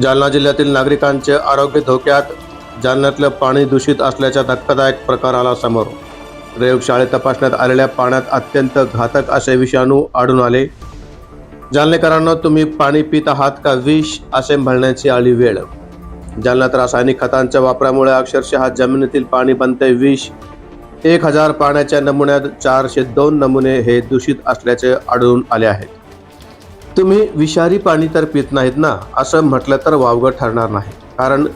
जालना जिल्ह्यातील नागरिकांचे आरोग्य धोक्यात जालन्यातलं पाणी दूषित असल्याचा धक्कादायक प्रकार आला समोर प्रयोगशाळेत तपासण्यात आलेल्या पाण्यात अत्यंत घातक असे विषाणू आढळून आले. जालनेकरांना तुम्ही पाणी पित आहात का विष असे म्हणण्याची आली वेळ. जालन्यात रासायनिक खतांच्या वापरामुळे अक्षरशः जमिनीतील पाणी बनते विष. एक हजार पाण्याच्या नमुन्यात चारशे दोन नमुने हे दूषित असल्याचे आढळून आले आहेत. तुम्ही विषारी पाणी तर पित नाहीत ना असं म्हटलं तर वावगं ठरणार नाही. कारण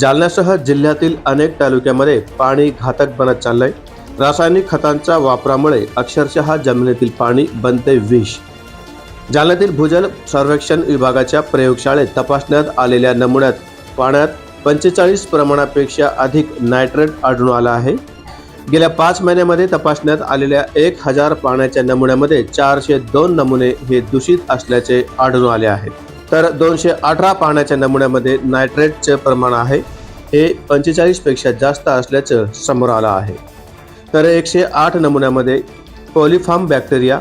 जालन्यासह जिल्ह्यातील अनेक तालुक्यामध्ये पाणी घातक बनत चाललंय. रासायनिक खतांच्या वापरामुळे अक्षरशः जमिनीतील पाणी बनते विष. जालन्यातील भूजल सर्वेक्षण विभागाच्या प्रयोगशाळेत तपासण्यात आलेल्या नमुन्यात पाण्यात पंचेचाळीस प्रमाणापेक्षा अधिक नायट्रेट आढळून आला आहे. गेल्या पाच महिन्यामध्ये तपासण्यात आलेल्या एक हजार पाण्याच्या नमुन्यामध्ये चारशे दोन नमुने हे दूषित असल्याचे आढळून आले आहे. तर दोनशे अठरा पाण्याच्या नमुन्यामध्ये नायट्रेटचे प्रमाण आहे. हे पंचेचाळीसपेक्षा जास्त असल्याचं समोर आलं आहे. तर एकशे आठ नमुन्यामध्ये पॉलिफार्म बॅक्टेरिया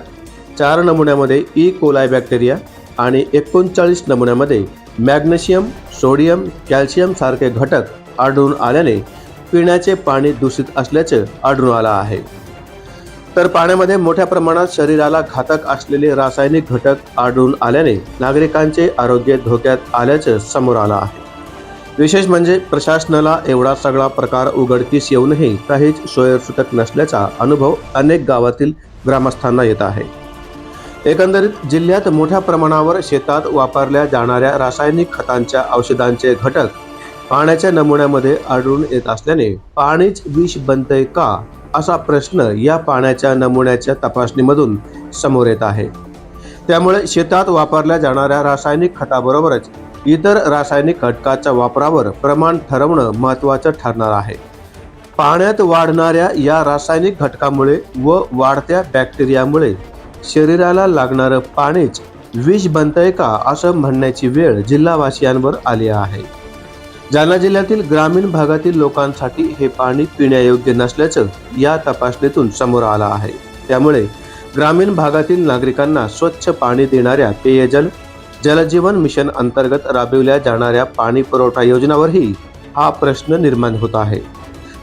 चार नमुन्यामध्ये ई. कोलाय बॅक्टेरिया आणि एकोणचाळीस नमुन्यामध्ये मॅग्नेशियम सोडियम कॅल्शियम सारखे घटक आढळून आल्याने पिण्याचे पाणी दूषित असल्याचे आढळून आलं आहे. तर पाण्यामध्ये मोठ्या प्रमाणात शरीराला घातक असलेले रासायनिक घटक आढळून आल्याने नागरिकांचे आरोग्य धोक्यात आल्याचं समोर आलं आहे. विशेष म्हणजे प्रशासनाला एवढा सगळा प्रकार उघडकीस येऊनही काहीच सोयीसुटक नसल्याचा अनुभव अनेक गावातील ग्रामस्थांना येत आहे. एकंदरीत जिल्ह्यात मोठ्या प्रमाणावर शेतात वापरल्या जाणाऱ्या रासायनिक खतांच्या औषधांचे घटक पाण्याच्या नमुन्यामध्ये आढळून येत असल्याने पाणीच विष बनतंय का असा प्रश्न या पाण्याच्या नमुन्याच्या तपासणीमधून समोर येत आहे. त्यामुळे शेतात वापरल्या जाणाऱ्या रासायनिक खताबरोबरच इतर रासायनिक घटकाच्या वापरावर प्रमाण ठरवणं महत्त्वाचं ठरणार आहे. पाण्यात वाढणाऱ्या या रासायनिक घटकामुळे व वाढत्या बॅक्टेरियामुळे शरीराला लागणारं पाणीच विष बनतंय का असं म्हणण्याची वेळ जिल्हावासियांवर आली आहे. जालना जिल्ह्यातील ग्रामीण भागातील लोकांसाठी हे पाणी पिण्यायोग्य नसल्याचं या तपासणीतून समोर आलं आहे. त्यामुळे ग्रामीण भागातील नागरिकांना स्वच्छ पाणी देणाऱ्या पेयजल जलजीवन मिशन अंतर्गत राबविल्या जाणाऱ्या पाणी पुरवठा योजनावरही हा प्रश्न निर्माण होत आहे.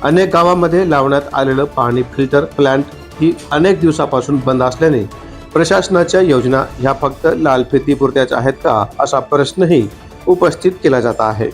अनेक गावामध्ये लावण्यात आलेलं पाणी फिल्टर प्लांट ही अनेक दिवसापासून बंद असल्याने प्रशासनाच्या योजना ह्या फक्त लालफितीपुरत्याच आहेत का असा प्रश्नही उपस्थित केला जात आहे.